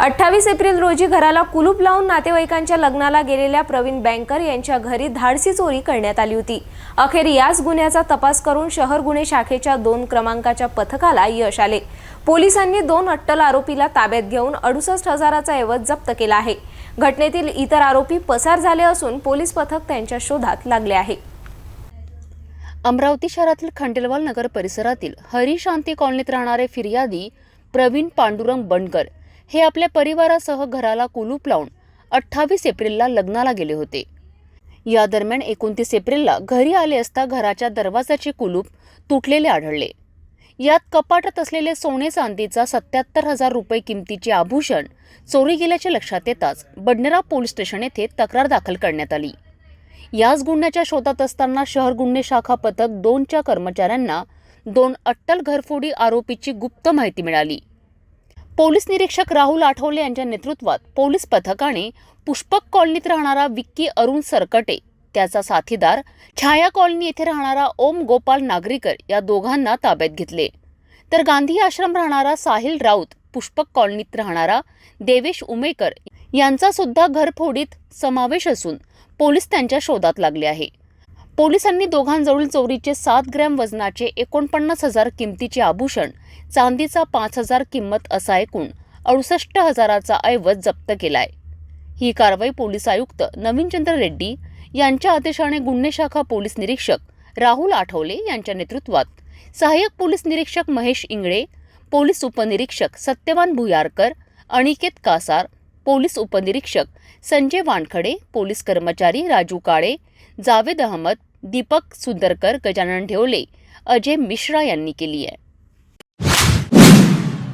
अठ्ठावीस एप्रिल रोजी घराला कुलूप लावून नातेवाईकांच्या लग्नाला गेलेल्या प्रवीण बँकर यांच्या घरी धाडसी चोरी करण्यात आली होती. अखेर याच गुन्ह्याचा तपास करून शहर गुन्हे शाखेच्या दोन क्रमांकाच्या पथकाला यश आले. पोलिसांनी दोन अट्टल आरोपीला ताब्यात घेऊन अडुसष्ट हजाराचा ऐवज जप्त केला आहे. घटनेतील इतर आरोपी पसार झाले असून पोलीस पथक त्यांच्या शोधात लागले आहे. अमरावती शहरातील खंडेलवाल नगर परिसरातील हरिशांती कॉलनीत राहणारे फिर्यादी प्रवीण पांडुरंग बंडकर हे आपल्या परिवारासह घराला कुलूप लावून अठ्ठावीस एप्रिलला लग्नाला गेले होते. या दरम्यान एकोणतीस एप्रिलला घरी आले असता घराच्या दरवाजाचे कुलूप तुटलेले आढळले. यात कपाटात असलेले सोने चांदीचा सत्याहत्तर हजार रुपये किमतीचे आभूषण चोरी गेल्याचे लक्षात येताच बडनेरा पोलीस स्टेशन येथे तक्रार दाखल करण्यात आली. याच गुन्ह्याच्या शोधात असताना शहर गुन्हे शाखा पथक दोनच्या कर्मचाऱ्यांना दोन अट्टल घरफोडी आरोपीची गुप्त माहिती मिळाली. पोलीस निरीक्षक राहुल आठवले यांच्या नेतृत्वात पोलीस पथकाने पुष्पक कॉलनीत राहणारा विक्की अरुण सरकटे त्याचा साथीदार छाया कॉलनी येथे राहणारा ओम गोपाल नागरीकर या दोघांना ताब्यात घेतले. तर गांधी आश्रम राहणारा साहिल राऊत पुष्पक कॉलनीत राहणारा देवेश उमेकर यांचा सुद्धा घरफोडीत समावेश असून पोलीस त्यांच्या शोधात लागले आहे. पोलिसांनी दोघांजवळील चोरीचे सात ग्रॅम वजनाचे एकोणपन्नास हजार किमतीचे आभूषण चांदीचा पाच हजार किंमत असा एकूण अडुसष्ट हजाराचा ऐवज जप्त केलाय. ही कारवाई पोलीस आयुक्त नवीनचंद्र रेड्डी यांच्या आदेशाने गुन्हे शाखा पोलीस निरीक्षक राहुल आठवले यांच्या नेतृत्वात सहाय्यक पोलीस निरीक्षक महेश इंगळे पोलीस उपनिरीक्षक सत्यवान भुयारकर अनिकेत कासार पोलीस उपनिरीक्षक संजय वानखडे पोलीस कर्मचारी राजू काळे जावेद अहमद दीपक सुंदरकर गजानन ढेवले अजय मिश्रा यांनी केली आहे.